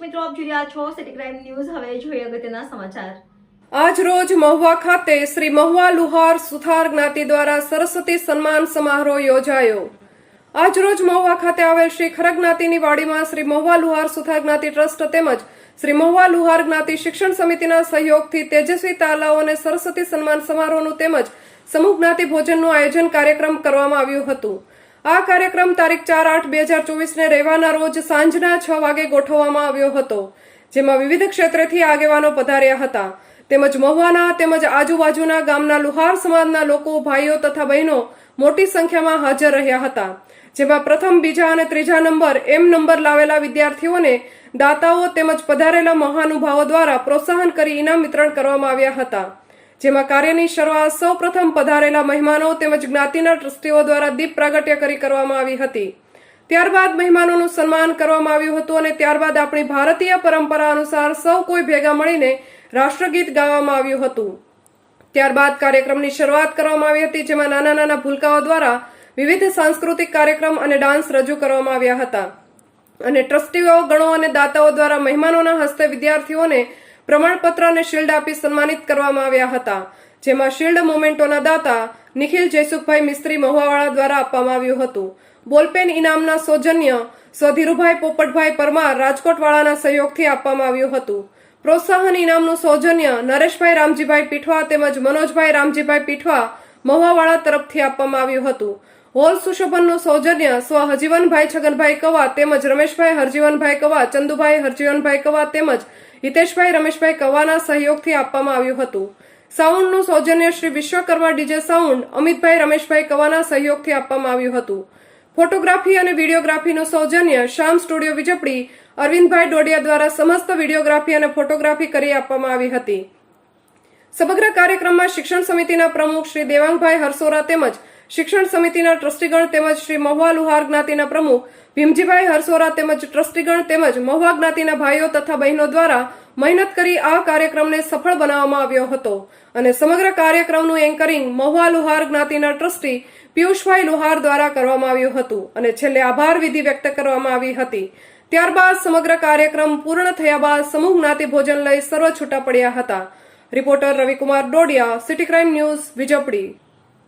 મિત્રો, આપ જોઈ રહ્યા છો સિટી ક્રાઇમ ન્યૂઝ હવે જોઈએ અગત્યના સમાચાર. આજ રોજ મહુવા ખાતે શ્રી મહુવા લુહાર સુથાર જ્ઞાતિ દ્વારા સરસ્વતી સન્માન સમારોહ યોજાયો. આજ રોજ મહુવા ખાતે આવેલ શ્રી ખરગ જ્ઞાતિની વાડીમાં શ્રી મહુવા લુહાર સુથાર જ્ઞાતિ ટ્રસ્ટ તેમજ શ્રી મહુવા લુહાર જ્ઞાતિ શિક્ષણ સમિતિના સહયોગથી તેજસ્વી તાલાઓ અને સરસ્વતી સન્માન સમારોહનું તેમજ સમૂહ જ્ઞાતિ ભોજનનું આયોજન કાર્યક્રમ કરવામાં આવ્યું હતું. આ કાર્યક્રમ તારીખ ચાર આઠ બે હજાર ચોવીસને રવિવારના રોજ સાંજના છ વાગે ગોઠવવામાં આવ્યો હતો. જેમાં વિવિધ ક્ષેત્રેથી આગેવાનો પધાર્યા હતા. તેમજ મહુવાના તેમજ આજુબાજુના ગામના લુહાર સમાજના લોકો, ભાઈઓ તથા બહેનો મોટી સંખ્યામાં હાજર રહ્યા હતા. જેમાં પ્રથમ, બીજા અને ત્રીજા નંબર એમ નંબર લાવેલા વિદ્યાર્થીઓને દાતાઓ તેમજ પધારેલા મહાનુભાવો દ્વારા પ્રોત્સાહન કરી ઇનામ વિતરણ કરવામાં આવ્યા હતા. જેમાં કાર્યની શરૂઆત સૌ પ્રથમ પધારેલા મહેમાનો તેમજ જ્ઞાતિના ટ્રસ્ટીઓ દ્વારા દીપ પ્રાગટ્ય કરી કરવામાં આવી હતી. ત્યારબાદ મહેમાનોનું સન્માન કરવામાં આવ્યું હતું અને ત્યારબાદ આપણી ભારતીય પરંપરા અનુસાર સૌ કોઈ ભેગા મળીને રાષ્ટ્રગીત ગાવામાં આવ્યું હતું. ત્યારબાદ કાર્યક્રમની શરૂઆત કરવામાં આવી હતી, જેમાં નાના નાના ભૂલકાઓ દ્વારા વિવિધ સાંસ્કૃતિક કાર્યક્રમ અને ડાન્સ રજૂ કરવામાં આવ્યા હતા. અને ટ્રસ્ટીઓ, ગણો અને દાતાઓ દ્વારા મહેમાનોના હસ્તે વિદ્યાર્થીઓને પ્રમાણપત્ર અને શિલ્ડ આપી સન્માનિત કરવામાં આવ્યા હતા, જેમાં શિલ્ડ મોમેન્ટોના દાતા નિખિલ જયસુખભાઈ મિસ્ત્રી મહુવાવાળા દ્વારા આપવામાં આવ્યું હતું. બોલપેન ઇનામના સૌજન્ય સ્વધીરુભાઈ પોપટભાઈ પરમાર રાજકોટવાળાના સહયોગથી આપવામાં આવ્યું હતું. પ્રોત્સાહન ઇનામનું સૌજન્ય નરેશભાઈ રામજીભાઈ પીઠવા તેમજ મનોજભાઈ રામજીભાઈ પીઠવા મહુવાવાળા તરફથી આપવામાં આવ્યું હતું. હોલ સુશોભનનું સૌજન્ય, સ્વ હજીવનભાઈ છગનભાઈ કવા તેમજ રમેશભાઈ હરજીવનભાઈ કવા, ચંદુભાઈ હરજીવનભાઈ કવા તેમજ હિતેશભાઈ રમેશભાઈ કવાના સહયોગથી આપવામાં આવ્યું હતું. સાઉન્ડનું સૌજન્ય શ્રી વિશ્વકર્મા ડીજે સાઉન્ડ અમિતભાઈ રમેશભાઈ કવાના સહયોગથી આપવામાં આવ્યું હતું. ફોટોગ્રાફી અને વિડીયોગ્રાફીનું સૌજન્ય શ્યામ સ્ટુડિયો વિજપડી અરવિંદભાઈ ડોડિયા દ્વારા સમસ્ત વિડીયોગ્રાફી અને ફોટોગ્રાફી કરી આપવામાં આવી હતી. સમગ્ર કાર્યક્રમમાં શિક્ષણ સમિતિના પ્રમુખ શ્રી દેવાંગભાઈ હરસોરા તેમજ શિક્ષણ સમિતિના ટ્રસ્ટીગણ તેમજ શ્રી મહુવા લુહાર જ્ઞાતિના પ્રમુખ ભીમજીભાઈ હરસોરા તેમજ ટ્રસ્ટીગણ તેમજ મહુવા જ્ઞાતિના ભાઈઓ તથા બહેનો દ્વારા મહેનત કરી આ કાર્યક્રમને સફળ બનાવવામાં આવ્યો હતો. અને સમગ્ર કાર્યક્રમનું એન્કરિંગ મહુવા લુહાર જ્ઞાતિના ટ્રસ્ટી પિયુષભાઈ લુહાર દ્વારા કરવામાં આવ્યું હતું અને છેલ્લે આભાર વિધિ વ્યક્ત કરવામાં આવી હતી. ત્યારબાદ સમગ્ર કાર્યક્રમ પૂર્ણ થયા બાદ સમૂહ જ્ઞાતિ ભોજન લઈ સર્વ છૂટા પડ્યા હતા. Reporter Ravikumar Dodiya, city crime news Vijapadi